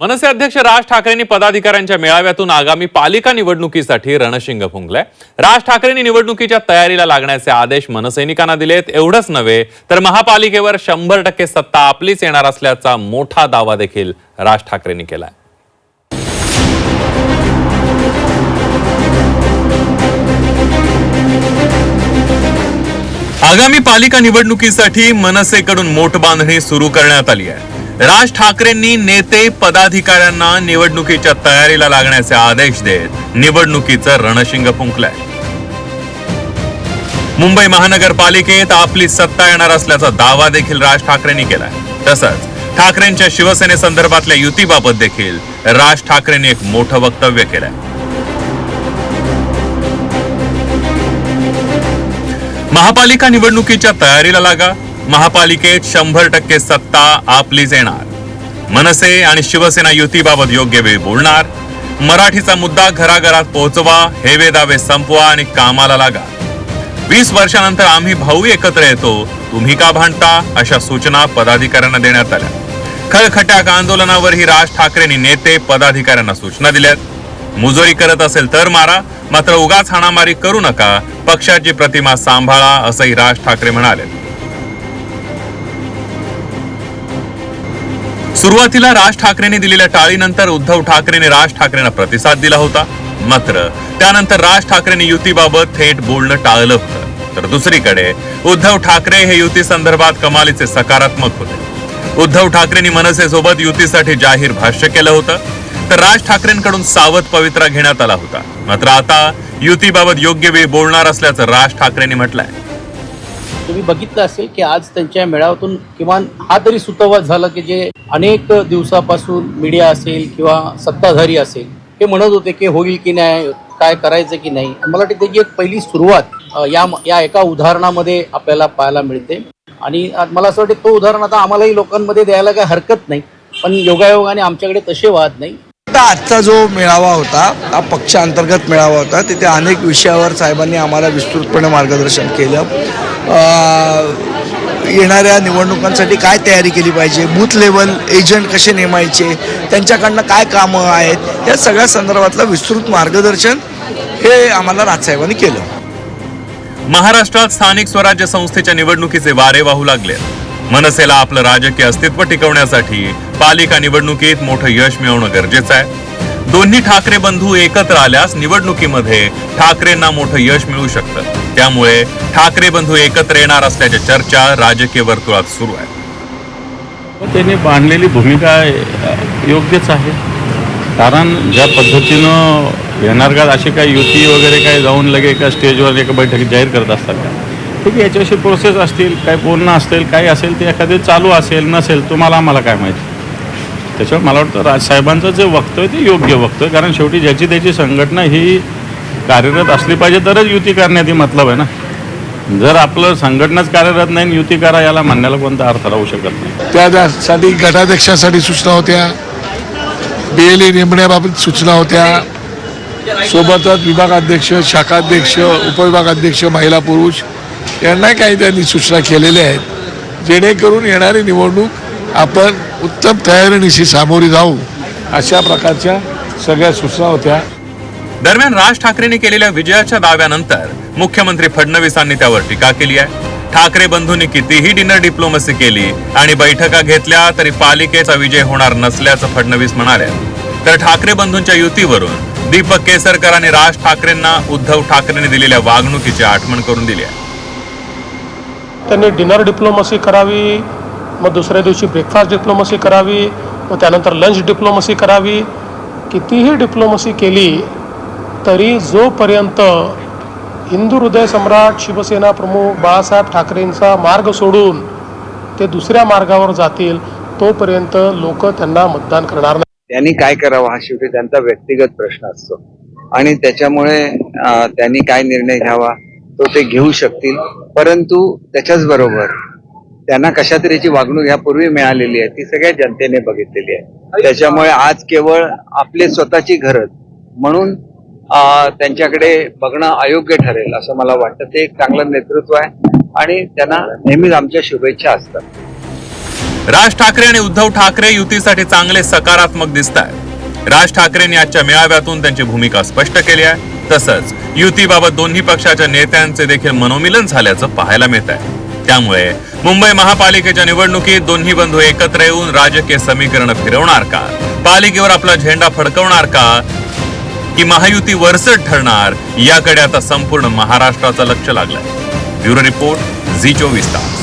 मनसे अध्यक्ष राज ठाकरेंनी पदाधिकाऱ्यांच्या मेळाव्यातून आगामी पालिका निवडणुकीसाठी रणशिंग फुंकलाय. राज ठाकरेंनी निवडणुकीच्या तयारीला लागण्याचे आदेश मनसैनिकांना दिलेत. एवढंच नव्हे तर महापालिकेवर शंभर टक्के सत्ता आपलीच येणार असल्याचा मोठा दावा देखील राज ठाकरेंनी केलाय. आगामी पालिका निवडणुकीसाठी मनसेकडून मोठ बांधणी सुरू करण्यात आली आहे. राज ठाकरेंनी नेते पदाधिकाऱ्यांना निवडणुकीच्या तयारीला लागण्याचे आदेश देत निवडणुकीचं रणशिंग फुंकलंय. मुंबई महानगरपालिकेत आपली सत्ता येणार असल्याचा दावा देखील राज ठाकरेंनी केलाय. तसंच ठाकरेंच्या शिवसेनेसंदर्भातल्या युतीबाबत देखील राज ठाकरेंनी एक मोठं वक्तव्य केलंय. महापालिका निवडणुकीच्या तयारीला लागा महापालिकेत शंभर टक्के सत्ता आपलीच येणार. मनसे आणि शिवसेना युतीबाबत योग्य वेळी बोलणार. मराठीचा मुद्दा घराघरात पोहोचवा हेवे दावे संपवा आणि कामाला लागा. वीस वर्षानंतर आम्ही भाऊ एकत्र येतो तुम्ही का भांडता? अशा सूचना पदाधिकाऱ्यांना देण्यात आल्या. खळखट्याक आंदोलनावरही राज ठाकरेंनी नेते पदाधिकाऱ्यांना सूचना दिल्यात. मुजोरी करत असेल तर मारा मात्र उगाच हाणामारी करू नका पक्षाची प्रतिमा सांभाळा असंही राज ठाकरे म्हणाले. सुरुवातीला राज ठाकरेंनी दिलेल्या टाळीनंतर उद्धव ठाकरेंनी राज ठाकरेंना प्रतिसाद दिला होता मात्र त्यानंतर राज ठाकरेंनी युतीबाबत थेट बोलणं टाळलं होतं. तर दुसरीकडे उद्धव ठाकरे हे युती संदर्भात कमालीचे सकारात्मक होते. उद्धव ठाकरेंनी मनसेसोबत युतीसाठी जाहीर भाष्य केलं होतं तर राज ठाकरेंकडून सावध पवित्रा घेण्यात आला होता. मात्र आता युतीबाबत योग्य वेळी बोलणार असल्याचं राज ठाकरेंनी म्हटलंय. तुम्ही बघितलं असेल की आज त्यांच्या मेळाव्यातून किमान हा तरी सुतोवाच झाला की जे अनेक दिवसापासून मीडिया असेल किंवा सत्ताधारी असेल हे म्हणत होते की होईल की नाही काय करायचं की नाही. मला वाटतं त्याची एक पहिली सुरुवात या या एका उदाहरणामध्ये आपल्याला पाहायला मिळते. आणि मला असं वाटतं तो उदाहरण आता आम्हालाही लोकांमध्ये द्यायला काही हरकत नाही. पण योगायोगाने आमच्याकडे तसे वाद नाही. आता आजचा जो मेळावा होता हा पक्षांतर्गत मेळावा होता तिथे अनेक विषयावर साहेबांनी आम्हाला विस्तृतपणे मार्गदर्शन केलं. येणाऱ्या निवडणुकांसाठी काय तयारी केली पाहिजे? बूथ लेवल एजंट कसे नेमायचे? त्यांच्याकडनं काय कामं आहेत? या सगळ्या संदर्भातलं विस्तृत मार्गदर्शन हे आम्हाला राजसाहेबांनी केलं. महाराष्ट्रात स्थानिक स्वराज्य संस्थेच्या निवडणुकीचे वारे वाहू लागले. मनसेला आपलं राजकीय अस्तित्व टिकवण्यासाठी पालिका निवडणुकीत मोठं यश मिळवणं गरजेचं आहे. दोन्ही ठाकरे बंधू एकत्र आल्यास निवडणुकीमध्ये ठाकरेंना मोठं यश मिळू शकतं. त्यामुळे ठाकरे बंधू एकत्र येणार असल्याच्या चर्चा राजकीय वर्तुळात सुरू आहे. त्यांनी बांधलेली भूमिका योग्यच आहे. कारण ज्या पद्धतीनं येणार का अशी काही युती वगैरे काय जाऊन लगे एका स्टेजवर एका बैठकीत जाहीर करत असतात का? ठीक आहे याच्याशी प्रोसेस असतील काय पूर्ण असतील काही असेल ते एखादे चालू असेल नसेल तुम्हाला आम्हाला काय माहिती? त्याच्यावर मला वाटतं राजसाहेबांचं जे वक्तव्य ते योग्य वक्तव्य कारण शेवटी ज्याची त्याची संघटना ही कार्यरत असली पाहिजे तरच युती करण्यात मतलब आहे ना. जर आपलं संघटनाच कार्यरत नाही युती करा याला म्हणण्याला कोणता अर्थ राहू शकत नाही. त्यासाठी गटाध्यक्षासाठी सूचना होत्या. बी नेमण्याबाबत सूचना होत्या. सोबतच विभागाध्यक्ष शाखाध्यक्ष उपविभागाध्यक्ष महिला पुरुष यांना काही त्यांनी सूचना केलेल्या आहेत. जेणेकरून येणारी निवडणूक आपण उत्तम तयारीनिशी सामोरी जाऊ अशा प्रकारच्या सगळ्या सूचना होत्या. दरम्यान राज ठाकरेंनी केलेल्या विजयाच्या दाव्यानंतर मुख्यमंत्री फडणवीसांनी त्यावर टीका केली आहे. ठाकरे बंधूंनी कितीही डिनर डिप्लोमसी केली आणि बैठका घेतल्या तरी पालिकेचा विजय होणार नसल्याचं फडणवीस म्हणाले. तर ठाकरे बंधूंच्या युतीवरून दीपक केसरकर आणि राज ठाकरेंना उद्धव ठाकरेंनी दिलेल्या वागणुकीची आठवण करून दिली आहे. त्यांनी डिनर डिप्लोमसी करावी मग दुसऱ्या दिवशी ब्रेकफास्ट डिप्लोमसी करावी मग त्यानंतर लंच डिप्लोमसी करावी. कितीही डिप्लोमसी केली तरी जोपर्यंत हिंदू हृदय सम्राट शिवसेना प्रमुख बाळासाहेब ठाकरेंचा मार्ग सोडून ते दुसऱ्या मार्गावर जातील तोपर्यंत लोक त्यांना मतदान करणार नाही. त्यांनी काय करावं हा शेवटी त्यांचा व्यक्तिगत प्रश्न असतो. आणि त्याच्यामुळे त्यांनी काय निर्णय घ्यावा तो ते घेऊ शकतील. परंतु त्याच्याच बरोबर त्यांना कशा तऱ्हेची वागणूक यापूर्वी मिळालेली आहे ती सगळ्या जनतेने बघितलेली आहे. त्याच्यामुळे आज केवळ आपले स्वतःची घरच म्हणून त्यांच्याकडे बघणं अयोग्य ठरेल असं मला वाटतं. ते एक चांगलं नेतृत्व आहे आणि त्यांना नेहमीच आमच्या शुभेच्छा असतात. राज ठाकरे आणि उद्धव ठाकरे युतीसाठी चांगले सकारात्मक दिसत आहेत राज ठाकरेंनी आजच्या मेळाव्यातून त्यांची भूमिका स्पष्ट केली आहे. तसंच युतीबाबत दोन्ही पक्षाच्या नेत्यांचे देखील मनोमिलन झाल्याचं पाहायला मिळत आहे त्यामुळे मुंबई महापालिकेच्या निवडणुकीत दोन्ही बंधू एकत्र येऊन राजकीय समीकरण फिरवणार का? पालिकेवर आपला झेंडा फडकवणार का? की महायुती वरचढ ठरणार याकडे आता संपूर्ण महाराष्ट्राचं लक्ष लागलंय. ब्युरो रिपोर्ट झी चोवीस तास.